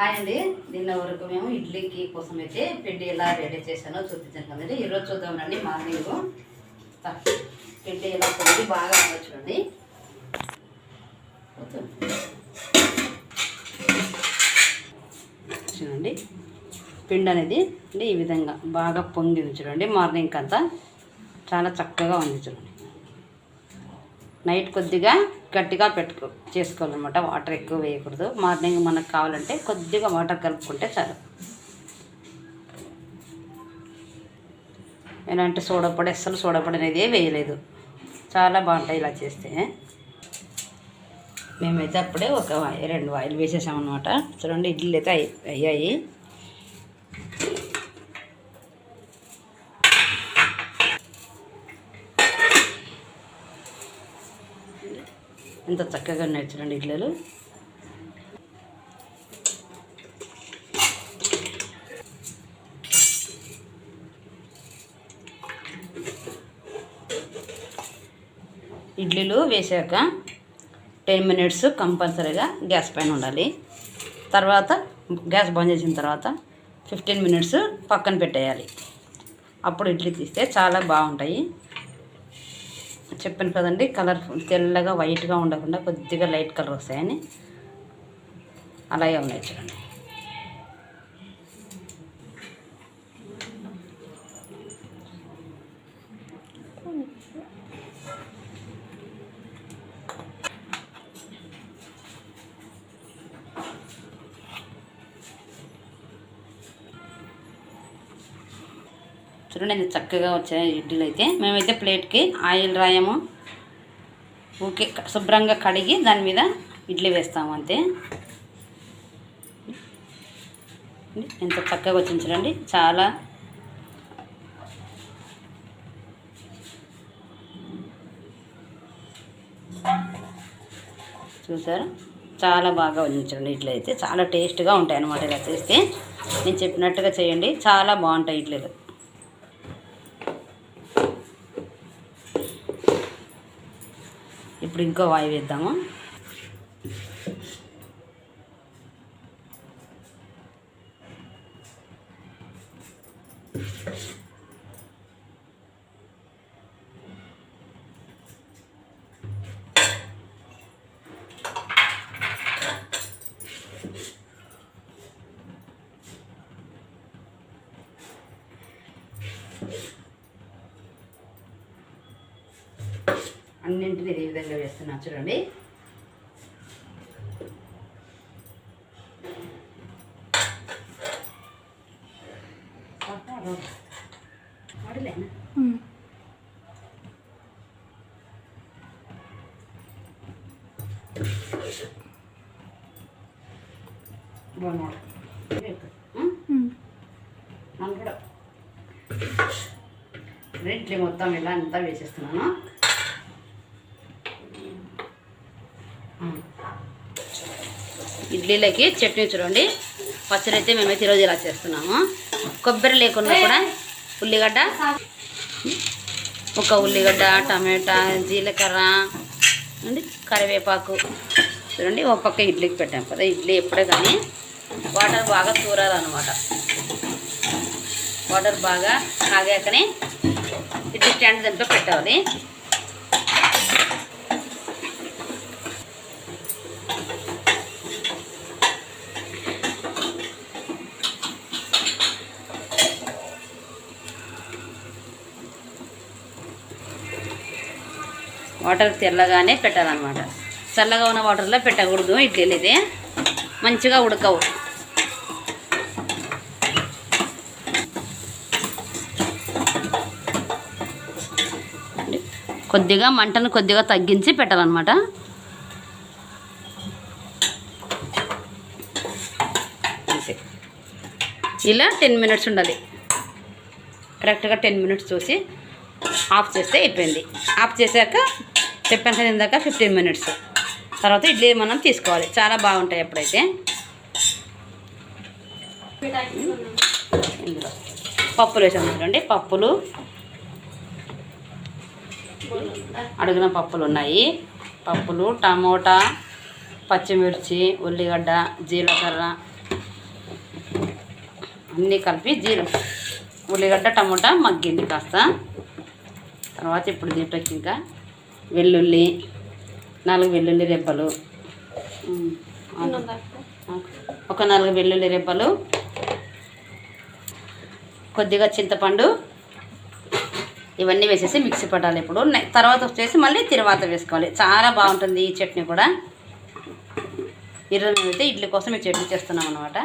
Hi అండి. నిన్న వరకు మేము ఇడ్లీకి కోసం అయితే పిండి ఎలా రెడీ చేశానో చూపించాను కదండి. ఈరోజు చూద్దామండి మార్నింగ్. పిండి ఎలా పొంది బాగా ఉందో చూడండి. చూడండి. పిండి అనేది అంటే ఈ విధంగా బాగా పొంగింది చూడండి మార్నింగ్ అంతా చాలా చక్కగా ఉంది చూడండి. నైట్ కొద్దిగా గట్టిగా పెట్టుకో చేసుకోవాలన్నమాట. వాటర్ ఎక్కువ వేయకూడదు. మార్నింగ్ మనకు కావాలంటే కొద్దిగా వాటర్ కలుపుకుంటే చాలు. ఎలాంటి సోడపొడి అస్సలు సోడపొడి అనేది వేయలేదు. చాలా బాగుంటాయి ఇలా చేస్తే. మేమైతే అప్పుడే ఒక రెండు వాయిల్ వేసేసామన్నమాట. చూడండి ఇడ్లీలు అయితే అయ్యాయి. ఎంత చక్కగా ఉన్నాయి చూడండి ఇడ్లీలు. ఇడ్లీలు వేసాక టెన్ మినిట్స్ కంపల్సరీగా గ్యాస్ పైన ఉండాలి. తర్వాత గ్యాస్ బంద్ చేసిన తర్వాత ఫిఫ్టీన్ మినిట్స్ పక్కన పెట్టేయాలి. అప్పుడు ఇడ్లీ తీస్తే చాలా బాగుంటాయి. చెప్పాను కదండి కలర్ తెల్లగా వైట్గా ఉండకుండా కొద్దిగా లైట్ కలర్ వస్తాయని. అలాగే ఉన్నాయి చూడండి. చూడండి ఎంత చక్కగా వచ్చాయి ఇడ్లీలు అయితే. మేమైతే ప్లేట్కి ఆయిల్ రాయము ఊకే శుభ్రంగా కడిగి దాని మీద ఇడ్లీ వేస్తాము అంతే. ఎంత చక్కగా వచ్చింది చూడండి. చాలా చూసారు? చాలా బాగా వచ్చింది ఇడ్లీ అయితే. చాలా టేస్ట్గా ఉంటాయి అన్నమాట ఇలా చేస్తే. నేను చెప్పినట్టుగా చేయండి. చాలా బాగుంటాయి ఇడ్లీలు. ఇప్పుడు ఇంకో వాయి వేద్దాము అన్నింటినీ ఇదే విధంగా వేస్తున్నా చూడండి. ఇడ్లీ మొత్తం ఇలా అంతా వేసేస్తున్నాను. ఇడ్లీలకి చట్నీ చూడండి. పచ్చడి అయితే మేమైతే ఈరోజు ఇలా చేస్తున్నాము. కొబ్బరి లేకుండా కూడా ఉల్లిగడ్డ ఒక ఉల్లిగడ్డ టమాటా జీలకర్ర అండి కరివేపాకు. చూడండి ఒక పక్క ఇడ్లీకి పెట్టాం కదా ఇడ్లీ ఎప్పుడే కానీ వాటర్ బాగా చూరాలన్నమాట వాటర్ బాగా కాగాకనే ఇడ్లీ స్టాండ్ దాంట్లో పెట్టాలి. వాటర్ తెల్లగానే పెట్టాలన్నమాట. చల్లగా ఉన్న వాటర్లో పెట్టకూడదు ఇడ్లీలు ఇది. మంచిగా ఉడకవు. కొద్దిగా మంటను కొద్దిగా తగ్గించి పెట్టాలన్నమాట. ఇలా టెన్ మినిట్స్ ఉండాలి. కరెక్ట్గా టెన్ మినిట్స్ చూసి ఆఫ్ చేస్తే అయిపోయింది. ఆఫ్ చేశాక చెప్పాను కదా ఇందాక ఫిఫ్టీన్ మినిట్స్ తర్వాత ఇడ్లీ మనం తీసుకోవాలి. చాలా బాగుంటాయి ఎప్పుడైతే. ఇందులో పప్పులు వేసాం చూడండి. పప్పులు. అడుగున పప్పులు ఉన్నాయి. పప్పులు టమోటా పచ్చిమిర్చి ఉల్లిగడ్డ జీలకర్ర. అన్నీ కలిపి జీల ఉల్లిగడ్డ టమోటా మగ్గింది కాస్త. తర్వాత ఇప్పుడు దీంట్లోకి ఇంకా వెల్లుల్లి నాలుగు వెల్లుల్లి రెబ్బలు. ఒక నాలుగు వెల్లుల్లి రెబ్బలు. కొద్దిగా చింతపండు. ఇవన్నీ వేసేసి మిక్సీ పట్టాలి ఇప్పుడు. తర్వాత వచ్చేసి మళ్ళీ తిరువాత వేసుకోవాలి. చాలా బాగుంటుంది ఈ చట్నీ కూడా. ఈరోజు అయితే ఇడ్లీ కోసం ఈ చట్నీ చేస్తున్నాం అనమాట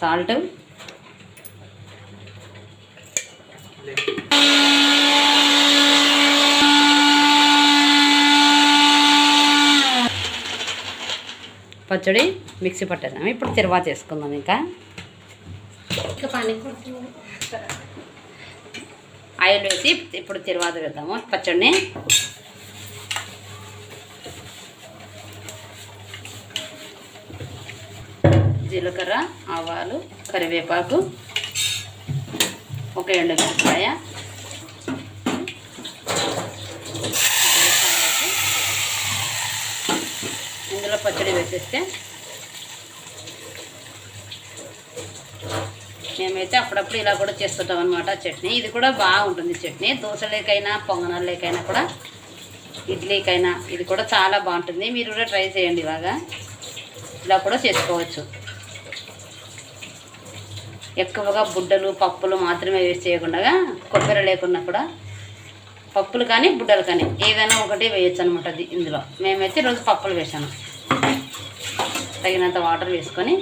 సాల్ట్. పచ్చడి మిక్సీ పట్టేసాము ఇప్పుడు తిరువాత వేసుకుందాం ఇంకా. ఆయిల్ వేసి ఇప్పుడు తిరువాత వేద్దాము పచ్చడిని. జీలకర్ర ఆవాలు కరివేపాకు ఒక ఎండుమిరపకాయ ఇందులో పచ్చడి వేసేస్తే మేమైతే అప్పుడప్పుడు ఇలా కూడా చేస్తుంటాం అనమాట చట్నీ. ఇది కూడా బాగుంటుంది చట్నీ. దోశలేకైనా పొంగనాలేకైనా కూడా ఇడ్లీకైనా ఇది కూడా చాలా బాగుంటుంది. మీరు కూడా ట్రై చేయండి ఇలాగా. ఇలా కూడా చేసుకోవచ్చు. ఎక్కువగా బుడ్డలు పప్పులు మాత్రమే వేస్ట్ చేయకుండా కొబ్బరి లేకుండా కూడా పప్పులు కానీ బుడ్డలు కానీ ఏదైనా ఒకటి వేయచ్చు అనమాట అది ఇందులో. మేమైతే రోజు పప్పులు వేసాను తగినంత వాటర్ వేసుకొని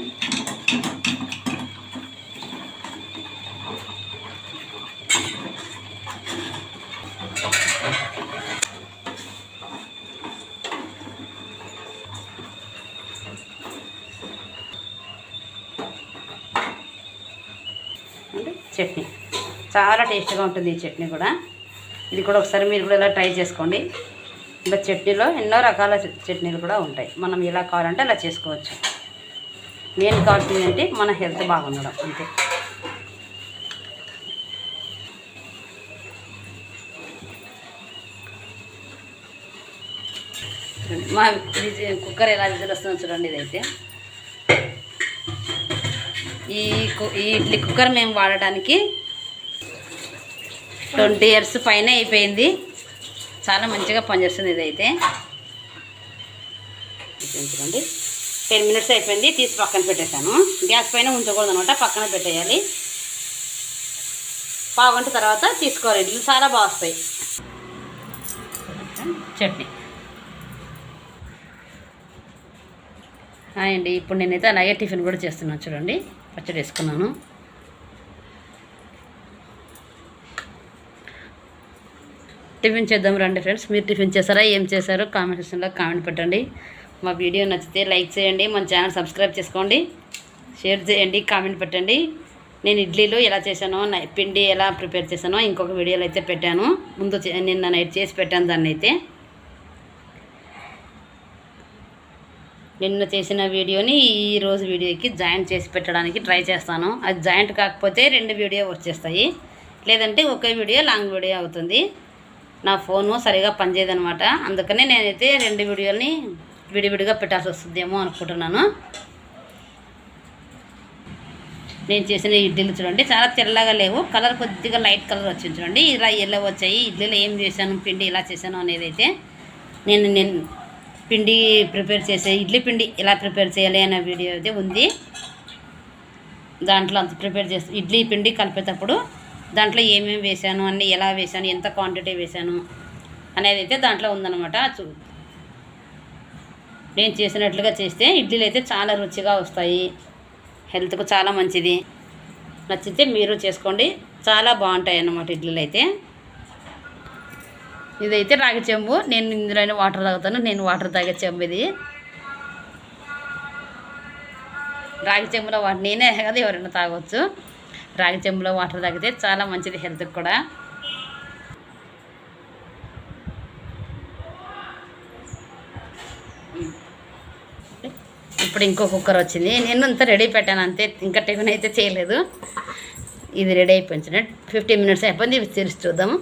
చట్నీ. చాలా టేస్ట్గా ఉంటుంది ఈ చట్నీ కూడా. ఇది కూడా ఒకసారి మీరు కూడా ఇలా ట్రై చేసుకోండి. ఇంకా చట్నీలో ఎన్నో రకాల చట్నీలు కూడా ఉంటాయి. మనం ఎలా కావాలంటే అలా చేసుకోవచ్చు. మెయిన్ కావాల్సింది ఏంటి? మన హెల్త్ బాగుండడం. అంతే. మా ఇది కుక్కర్ ఎలా విజిల్ వస్తుందో చూడండి ఇదైతే. ఈ కు- ఈ ఇడ్లీ కుక్కర్ మేము వాడడానికి ట్వంటీ ఇయర్స్ పైన అయిపోయింది. చాలా మంచిగా పనిచేస్తుంది ఇదైతే. ఇది చూడండి టెన్ మినిట్స్ అయిపోయింది. తీసి పక్కన పెట్టేశాను. గ్యాస్ పైన ఉంచకూడదు అనమాట పక్కన పెట్టేయాలి. పావుగంట తర్వాత తీసుకోవాలి. ఇడ్లీ చాలా బాగా వస్తాయి. చట్నీ. అండి. ఇప్పుడు నేనైతే అలాగే టిఫిన్ కూడా చేస్తున్నాను చూడండి. పచ్చడి వేసుకున్నాను. టిఫిన్ చేద్దాం రండి ఫ్రెండ్స్. మీరు టిఫిన్ చేశారా ఏం చేశారో కామెంట్ సెక్షన్లో కామెంట్ పెట్టండి. మా వీడియో నచ్చితే లైక్ చేయండి మన ఛానల్ సబ్స్క్రైబ్ చేసుకోండి షేర్ చేయండి కామెంట్ పెట్టండి. నేను ఇడ్లీలు ఎలా చేశానో పిండి ఎలా ప్రిపేర్ చేశానో ఇంకొక వీడియోలో అయితే పెట్టాను. ముందు చే- నిన్న నైట్ చేసి పెట్టాను దాన్ని అయితే. నిన్న చేసిన వీడియోని ఈ రోజు వీడియోకి జాయింట్ చేసి పెట్టడానికి ట్రై చేస్తాను. అది జాయింట్ కాకపోతే రెండు వీడియో వచ్చేస్తాయి. లేదంటే ఒకే వీడియో లాంగ్ వీడియో అవుతుంది. నా ఫోను సరిగా పనిచేయదనమాట అందుకనే నేనైతే రెండు వీడియోని విడివిడిగా పెట్టాల్సి వస్తుందేమో అనుకుంటున్నాను. నేను చేసిన ఇడ్లీలు చూడండి చాలా తెల్లగా లేవు. కలర్ కొద్దిగా లైట్ కలర్ వచ్చింది చూడండి. ఇలా ఎల్లో వచ్చాయి. ఇడ్లీలో ఏం చేశాను పిండి ఇలా చేశాను అనేది అయితే నేను నేను పిండి ప్రిపేర్ చేసే ఇడ్లీ పిండి ఎలా ప్రిపేర్ చేయాలి అనే వీడియో అయితే ఉంది. దాంట్లో అంత ప్రిపేర్ చేసి ఇడ్లీ పిండి కలిపేటప్పుడు దాంట్లో ఏమేమి వేశాను అన్ని ఎలా వేసాను ఎంత క్వాంటిటీ వేశాను అనేది అయితే దాంట్లో ఉందన్నమాట. చూ నేను చేసినట్లుగా చేస్తే ఇడ్లీలు అయితే చాలా రుచిగా వస్తాయి. హెల్త్కు చాలా మంచిది. నచ్చితే మీరు చేసుకోండి. చాలా బాగుంటాయి అన్నమాట ఇడ్లీలు అయితే. ఇదైతే రాగి చెంబు. నేను ఇందులోనే వాటర్ తాగుతాను. నేను వాటర్ తాగే చెంబు ఇది. రాగి చెంబులో వాటర్ నేనే కదా ఎవరైనా తాగొచ్చు. రాగి చెంబులో వాటర్ తాగితే చాలా మంచిది హెల్త్కి కూడా. ఇప్పుడు ఇంకో కుక్కర్ వచ్చింది. నేను అంతా రెడీ పెట్టాను అంతే. ఇంకా టిఫిన్ అయితే చేయలేదు. ఇది రెడీ అయిపోయింది. ఫిఫ్టీన్ మినిట్స్ అయిపోయింది. ఇవి తెరిచి చూద్దాము.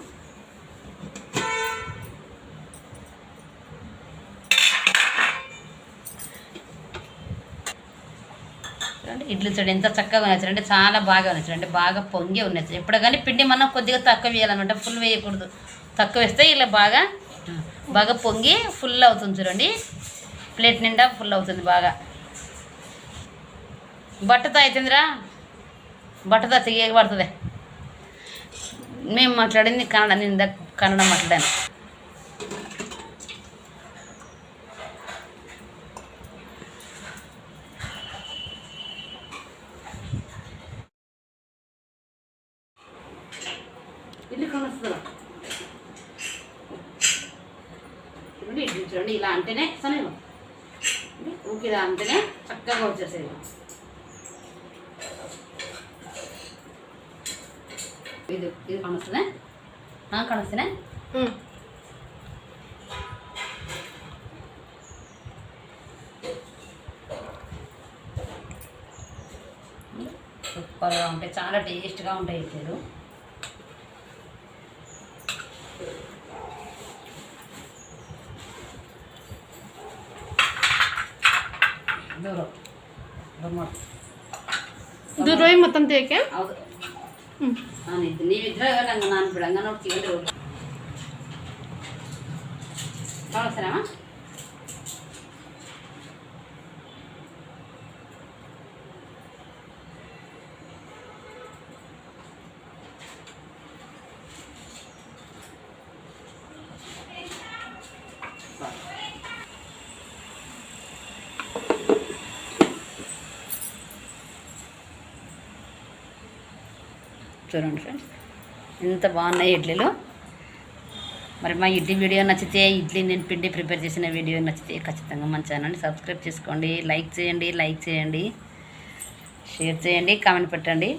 ఇడ్లీ చూడండి ఎంత చక్కగా ఉన్నాయి అంటే చాలా బాగా ఉన్నాయి చూడండి బాగా పొంగి ఉన్నాయి ఎప్పుడు కానీ పిండి మనం కొద్దిగా తక్కువ వేయాలన్నమాట ఫుల్ వేయకూడదు. తక్కువ వేస్తే ఇలా బాగా బాగా పొంగి ఫుల్ అవుతుంది చూడండి. ప్లేట్ నిండా ఫుల్ అవుతుంది బాగా. బట్టతో అవుతుందిరా బట్టతో తీయక పడుతుంది. మేము మాట్లాడింది కన్నడ నేను కన్నడ మాట్లాడాను ఇల్లు కొనొస్తుందా చూడండి ఇడ్లీ చూడండి ఇలా అంటేనే సనేమో ఊకి ఇలా అంటేనే చక్కగా వచ్చేసేది ఇది ఇది కనొస్తేనే? ఉమ్. సూపర్గా ఉంటాయి చాలా టేస్ట్గా ఉంటాయి ఇడ్లీలు దూరం దూరం ದೂರ ಹೋಗಿ మొత్తం ತೇಕೆ ಹೌದು ಹ್ಮ್ ನಾನು ಇದ್ದು ನೀವಿದ್ರಾಗ ನಂಗೆ ನಾನು ಬಿಡಂಗ ನೋಡ್ತೀವಿ ಕಳಿಸ್ರಮ್ಮ చూడండి ఫ్రెండ్స్. ఎంత బాగున్నాయి ఇడ్లీలు. మరి మా ఇడ్లీ వీడియో నచ్చితే ఇడ్లీ నేను పిండి ప్రిపేర్ చేసిన వీడియో నచ్చితే ఖచ్చితంగా మన ఛానల్ని సబ్స్క్రైబ్ చేసుకోండి. లైక్ చేయండి లైక్ చేయండి. షేర్ చేయండి కామెంట్ పెట్టండి.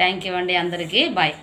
థ్యాంక్ యూ అండి అందరికీ. బాయ్